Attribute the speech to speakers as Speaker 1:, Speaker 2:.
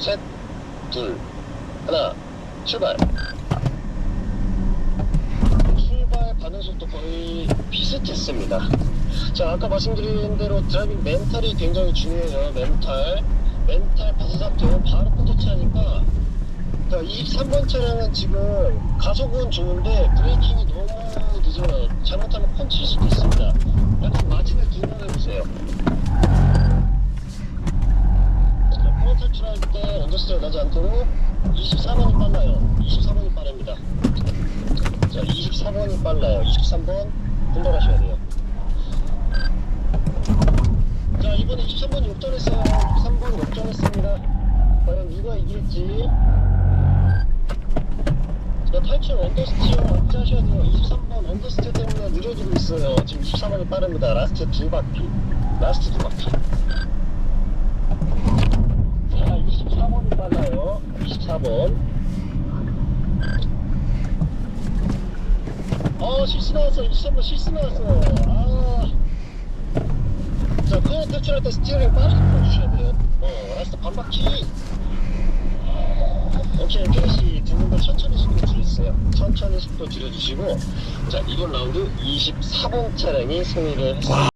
Speaker 1: 셋, 둘, 하나, 출발. 출발 반응 속도 거의 비슷했습니다. 자, 아까 말씀드린 대로 드라이빙 멘탈이 굉장히 중요해요. 멘탈. 멘탈 파스 상태 바로 포토차니까 자, 23번 차량은 지금 가속은 좋은데 브레이킹이 너무 늦어요. 잘못하면 펀칠 수도 있습니다. 약간 마진을 두번 해주세요. 자, 포 탈출할 때 언더스테어 나지 않도록 24번이 빨라요. 24번이 빠릅니다. 자, 24번이 빨라요. 23번 분발하셔야 돼요. 자, 이번에 23번이 역전했어요. 23번 역전했습니다. 과연 누가 이길지. 자, 탈출 언더스티어 맞지하셔야 돼요. 23번 언더스티어 때문에 느려지고 있어요. 지금 24번이 빠릅니다. 라스트 두 바퀴. 라스트 두 바퀴. 4번. 아 실수 나왔어 23번 실수 나왔어 아자 코너 그 탈출할 때 스티어링 빠르게 풀어주셔야 돼요. 어 라스트 반바퀴. 아, 오케이 다시 두분다 천천히 속도 줄이세요. 천천히 속도 줄여주시고 자 이번 라운드 24번 차량이 승리를 했습니다.